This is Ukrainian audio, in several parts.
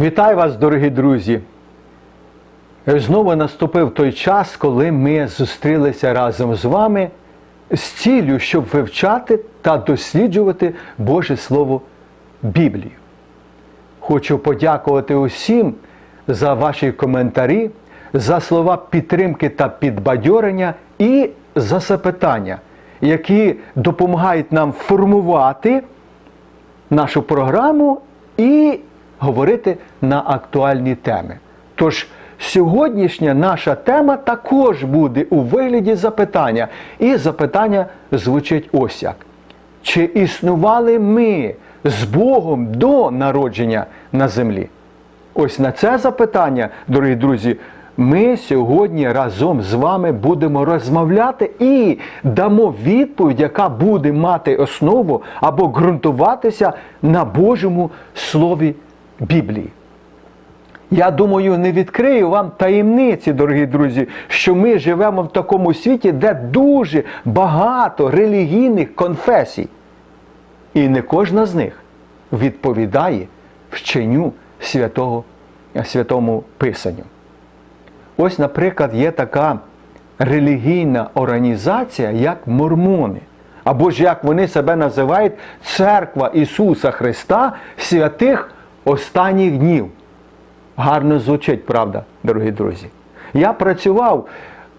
Вітаю вас, дорогі друзі! Знову наступив той час, коли ми зустрілися разом з вами з ціллю, щоб вивчати та досліджувати Боже Слово Біблію. Хочу подякувати усім за ваші коментарі, за слова підтримки та підбадьорення і за запитання, які допомагають нам формувати нашу програму і говорити на актуальні теми. Тож сьогоднішня наша тема також буде у вигляді запитання. І запитання звучить ось як. Чи існували ми з Богом до народження на землі? Ось на це запитання, дорогі друзі, ми сьогодні разом з вами будемо розмовляти і дамо відповідь, яка буде мати основу або ґрунтуватися на Божому Слові Біблії. Я думаю, не відкрию вам таємниці, дорогі друзі, що ми живемо в такому світі, де дуже багато релігійних конфесій. І не кожна з них відповідає вченню святого, святому Писанню. Ось, наприклад, є така релігійна організація, як мормони. Або ж як вони себе називають Церква Ісуса Христа святих останніх днів. Гарно звучить, правда, дорогі друзі. Я працював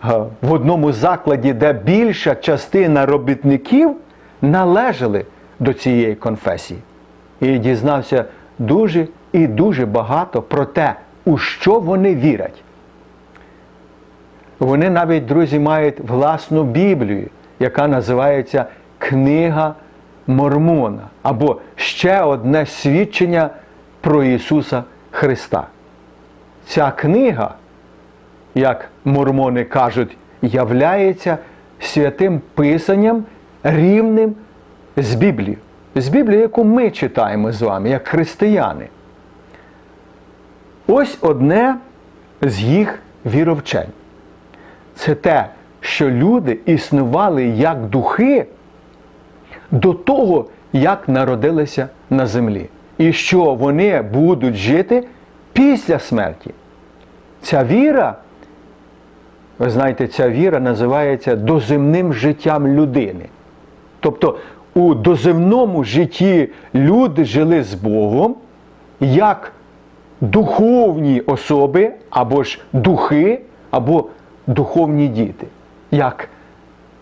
е, в одному закладі, де більша частина робітників належали до цієї конфесії. І дізнався дуже і дуже багато про те, у що вони вірять. Вони навіть, друзі, мають власну Біблію, яка називається Книга Мормона, або ще одне свідчення про Ісуса Христа. Ця книга, як мормони кажуть, являється святим писанням рівним з Біблією. З Біблією, яку ми читаємо з вами, як християни. Ось одне з їх віровчень. Це те, що люди існували як духи до того, як народилися на землі. І що вони будуть жити після смерті. Ця віра, ви знаєте, ця віра називається доземним життям людини. Тобто у доземному житті люди жили з Богом як духовні особи, або ж духи, або духовні діти. Як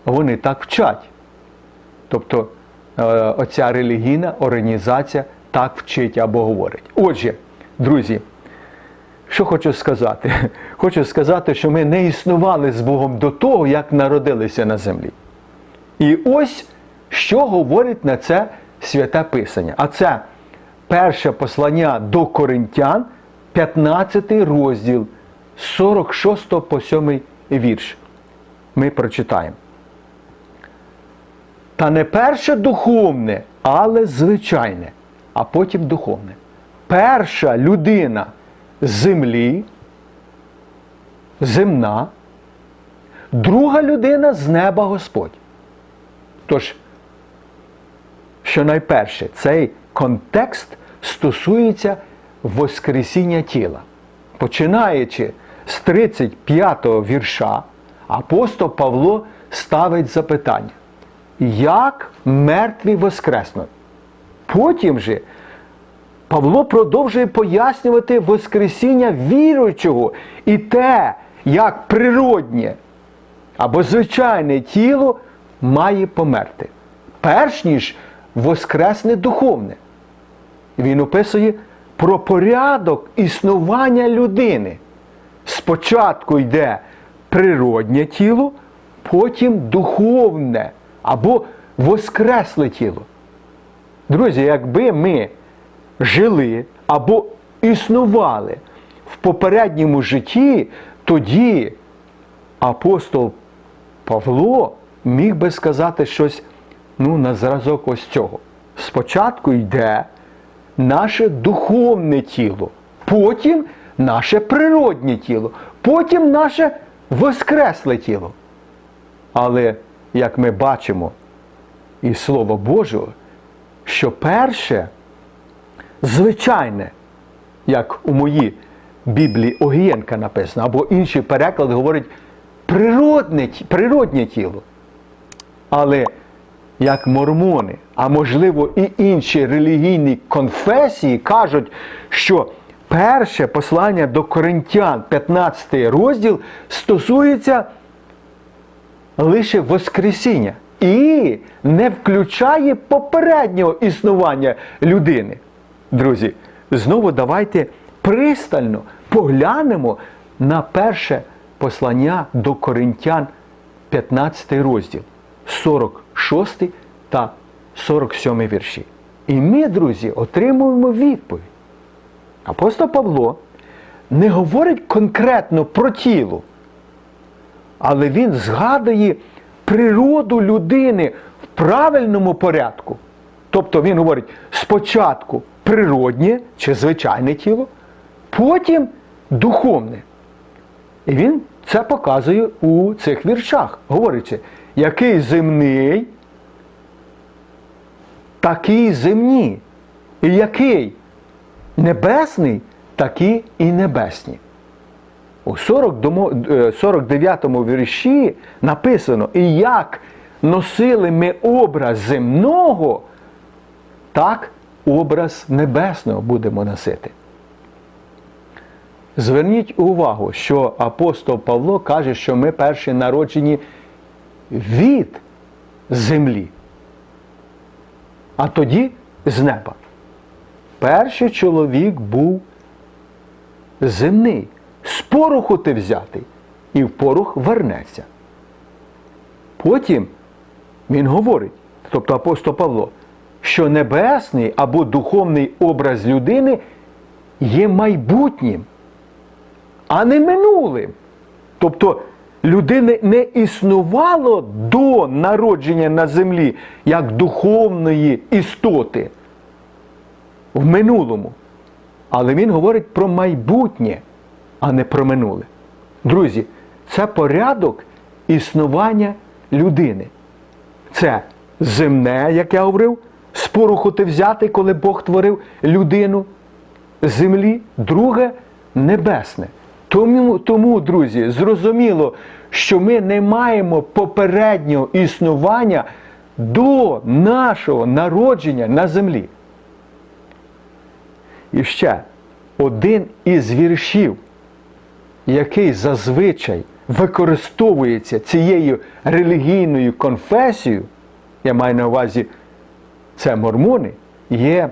вони так вчать. Тобто е, оця релігійна організація так вчить або говорить. Отже, друзі, що хочу сказати? Хочу сказати, що ми не існували з Богом до того, як народилися на землі. І ось що говорить на це святе Писання. А це перше послання до Коринтян, 15 розділ, 46 по 7 вірш. Ми прочитаємо. Та не перше духовне, але звичайне, а потім духовне. Перша людина землі, земна, друга людина з неба Господь. Тож, що найперше, цей контекст стосується Воскресіння тіла. Починаючи з 35-го вірша, апостол Павло ставить запитання, як мертві воскреснуть? Потім же Павло продовжує пояснювати Воскресіння віруючого і те, як природнє або звичайне тіло має померти, перш ніж воскресне духовне. Він описує про порядок існування людини. Спочатку йде природнє тіло, потім духовне або воскресле тіло. Друзі, якби ми жили або існували в попередньому житті, тоді апостол Павло міг би сказати щось ну, на зразок ось цього. Спочатку йде наше духовне тіло, потім наше природнє тіло, потім наше воскресле тіло. Але, як ми бачимо із Слова Божого, що перше звичайне, як у моїй Біблії Огієнка написано, або інші переклади говорять природне, природнє тіло. Але як мормони, а можливо і інші релігійні конфесії кажуть, що перше послання до Коринтян, 15 розділ, стосується лише Воскресіння і не включає попереднього існування людини. Друзі, знову давайте пристально поглянемо на перше послання до Коринтян, 15 розділ, 46 та 47 вірші. І ми, друзі, отримуємо відповідь. Апостол Павло не говорить конкретно про тіло, але він згадує природу людини в правильному порядку. Тобто він говорить спочатку природнє чи звичайне тіло, потім духовне. І він це показує у цих віршах. Говориться, який земний, такий земні. І який небесний, такі і небесні. У 40 домо- е, 49 вірші написано, і як носили ми образ земного, так образ небесного будемо носити. Зверніть увагу, що апостол Павло каже, що ми перші народжені від землі, а тоді з неба. Перший чоловік був земний, з пороху ти взятий, і в порох вернеться. Потім він говорить, тобто апостол Павло, що небесний або духовний образ людини є майбутнім, а не минулим. Тобто людини не існувало до народження на землі як духовної істоти в минулому. Але він говорить про майбутнє, а не про минуле. Друзі, це порядок існування людини. Це земне, як я говорив, з пороху ти взяти, коли Бог творив людину землі, друге небесне. Тому, тому, друзі, зрозуміло, що ми не маємо попереднього існування до нашого народження на землі. І ще один із віршів, який зазвичай використовується цією релігійною конфесією, я маю на увазі це мормони, є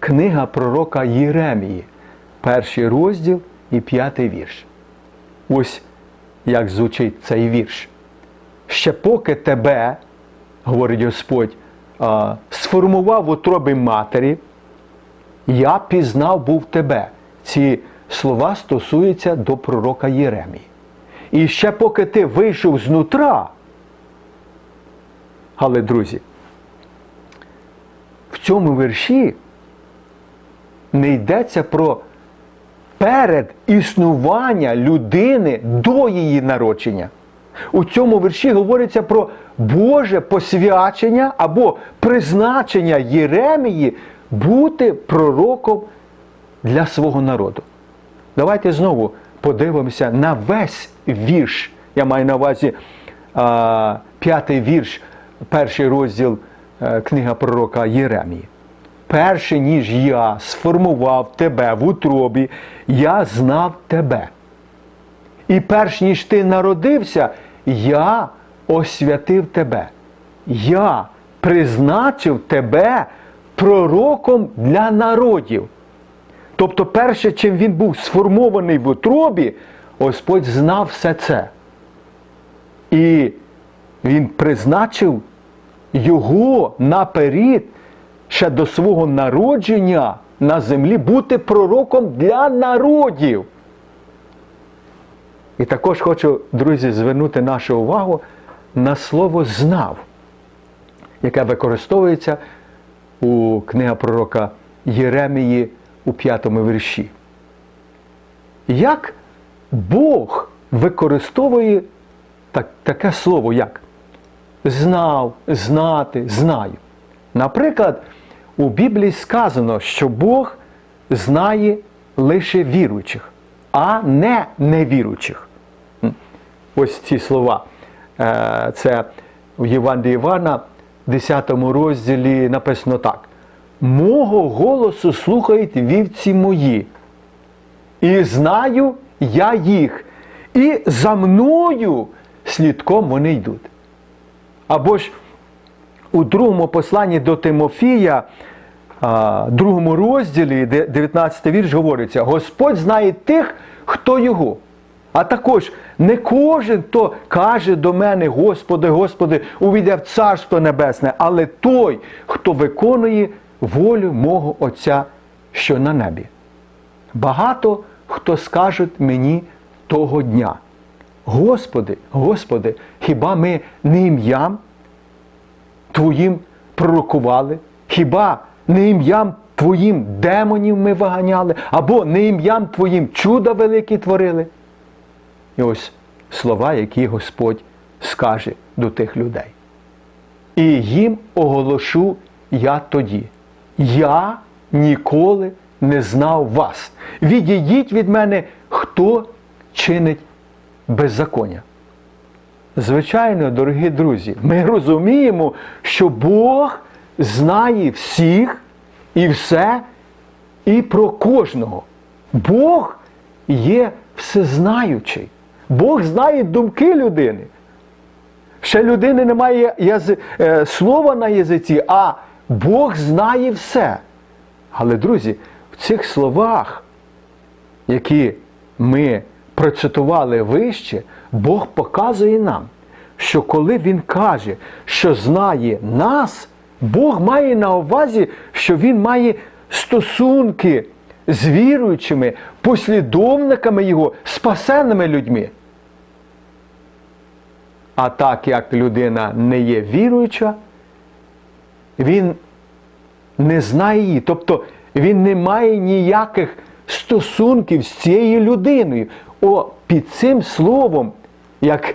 книга пророка Єремії, перший розділ і п'ятий вірш. Ось як звучить цей вірш. Ще поки тебе, говорить Господь, сформував в утробі матері, я пізнав був тебе. Ці слова стосуються до пророка Єремії. І ще поки ти вийшов знутра, але, друзі, в цьому вірші не йдеться про перед існування людини до її народження. У цьому вірші говориться про Боже посвячення або призначення Єремії бути пророком для свого народу. Давайте знову подивимося на весь вірш. Я маю на увазі а, п'ятий вірш, перший розділ е, книга пророка Єремії. Перше, ніж я сформував тебе в утробі, я знав тебе. І перш ніж ти народився, я освятив тебе. Я призначив тебе пророком для народів. Тобто, перше, чим він був сформований в утробі, Господь знав все це. І він призначив його наперед, ще до свого народження на землі, бути пророком для народів. І також хочу, друзі, звернути нашу увагу на слово знав, яке використовується у книга пророка Єремії у п'ятому вірші. Як Бог використовує так, таке слово, як знав, знати, знаю. Наприклад, у Біблії сказано, що Бог знає лише віруючих, а не невіруючих. Ось ці слова. Е, Це в Євангелії Івана, 10 розділі написано так: Мого голосу слухають вівці мої, і знаю я їх, і за мною слідком вони йдуть. Або ж у другому посланні до Тимофія, другому розділі, 19 вірш говориться: Господь знає тих, хто його. А також не кожен, хто каже до мене, Господи, Господи, увійде в Царство Небесне, але той, хто виконує волю мого Отця, що на небі. Багато хто скаже мені того дня. Господи, Господи, хіба ми не ім'ям Твоїм пророкували? Хіба не ім'ям Твоїм демонів ми виганяли, або не ім'ям Твоїм чуда великі творили? І ось слова, які Господь скаже до тих людей. І їм оголошу я тоді. Я ніколи не знав вас. Відійдіть від мене, хто чинить беззаконня. Звичайно, дорогі друзі, ми розуміємо, що Бог знає всіх і все, і про кожного. Бог є всезнаючий. Бог знає думки людини. Ще людини немає язи... е, слова на язиці, а Бог знає все. Але, друзі, в цих словах, які ми процитували вище, Бог показує нам, що коли Він каже, що знає нас, Бог має на увазі, що Він має стосунки з віруючими, послідовниками Його, спасенними людьми. А так як людина не є віруюча, він не знає її. Тобто він не має ніяких стосунків з цією людиною. О, під цим словом, як,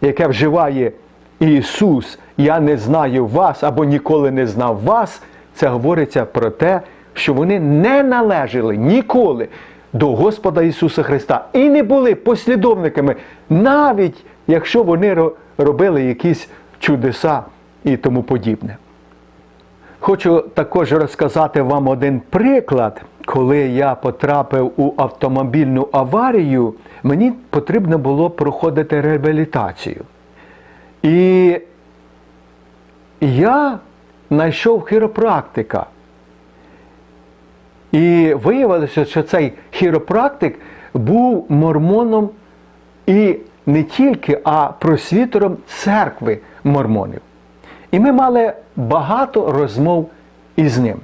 яке вживає Ісус, я не знаю вас або ніколи не знав вас, це говориться про те, що вони не належали ніколи до Господа Ісуса Христа і не були послідовниками, навіть якщо вони робили якісь чудеса і тому подібне. Хочу також розказати вам один приклад, коли я потрапив у автомобільну аварію, мені потрібно було проходити реабілітацію. І я знайшов хіропрактика. І виявилося, що цей хіропрактик був мормоном і не тільки, а просвітером церкви мормонів. І ми мали багато розмов із ним.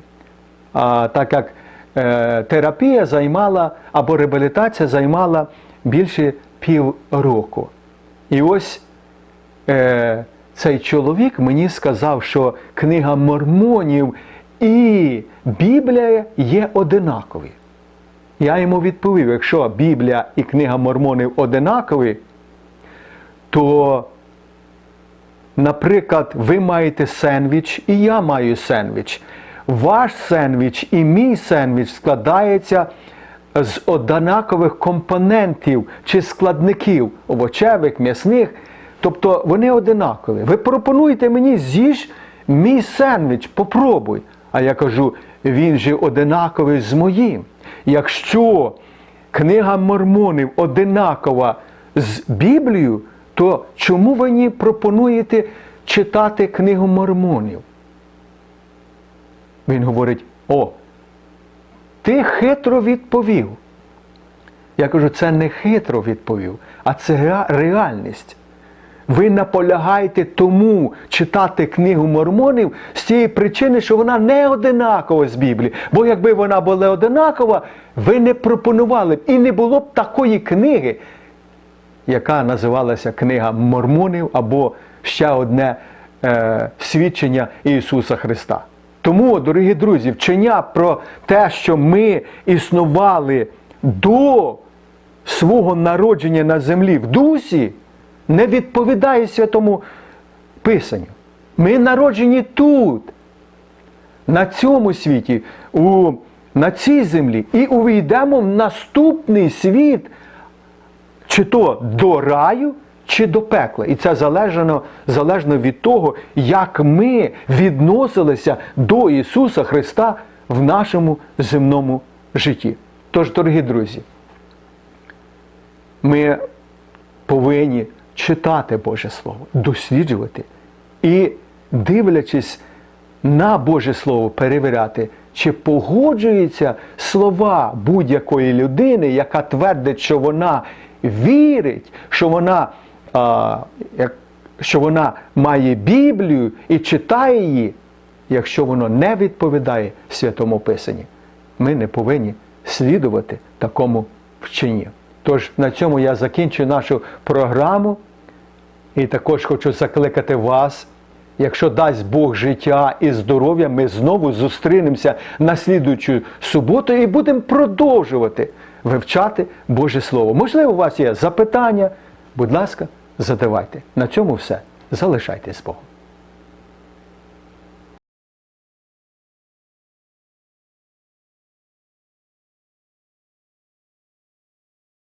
А, так як е, терапія займала або реабілітація займала більше півроку. І ось е, цей чоловік мені сказав, що книга мормонів і Біблія є одинакові. Я йому відповів: якщо Біблія і книга мормонів одинакові, то Наприклад, ви маєте сендвіч, і я маю сендвіч. Ваш сендвіч і мій сендвіч складається з однакових компонентів чи складників овочевих, м'ясних. Тобто вони одинакові. Ви пропонуєте мені з'їж мій сендвіч, попробуй. А я кажу, він же одинаковий з моїм. Якщо книга мормонів одинакова з Біблією, то чому ви мені пропонуєте читати книгу мормонів? Він говорить: о, ти хитро відповів. Я кажу, це не хитро відповів, а це реальність. Ви наполягаєте тому читати книгу мормонів з тієї причини, що вона не одинакова з Біблії. Бо якби вона була одинакова, ви не пропонували б і не було б такої книги, яка називалася Книга Мормонів або ще одне е, свідчення Ісуса Христа. Тому, дорогі друзі, вчення про те, що ми існували до свого народження на землі в дусі, не відповідає Святому Писанню. Ми народжені тут, на цьому світі, у на цій землі і увійдемо в наступний світ, чи то до раю, чи до пекла. І це залежно, залежно від того, як ми відносилися до Ісуса Христа в нашому земному житті. Тож, дорогі друзі, ми повинні читати Боже Слово, досліджувати і, дивлячись на Боже Слово, перевіряти, чи погоджуються слова будь-якої людини, яка твердить, що вона вірить, що вона, а, що вона має Біблію і читає її, якщо воно не відповідає святому Писанні. Ми не повинні слідувати такому вченні. Тож на цьому я закінчу нашу програму. І також хочу закликати вас, якщо дасть Бог життя і здоров'я, ми знову зустрінемося на слідуючу суботу і будемо продовжувати вивчати Боже Слово. Можливо, у вас є запитання, будь ласка, задавайте. На цьому все. Залишайтесь з Богом.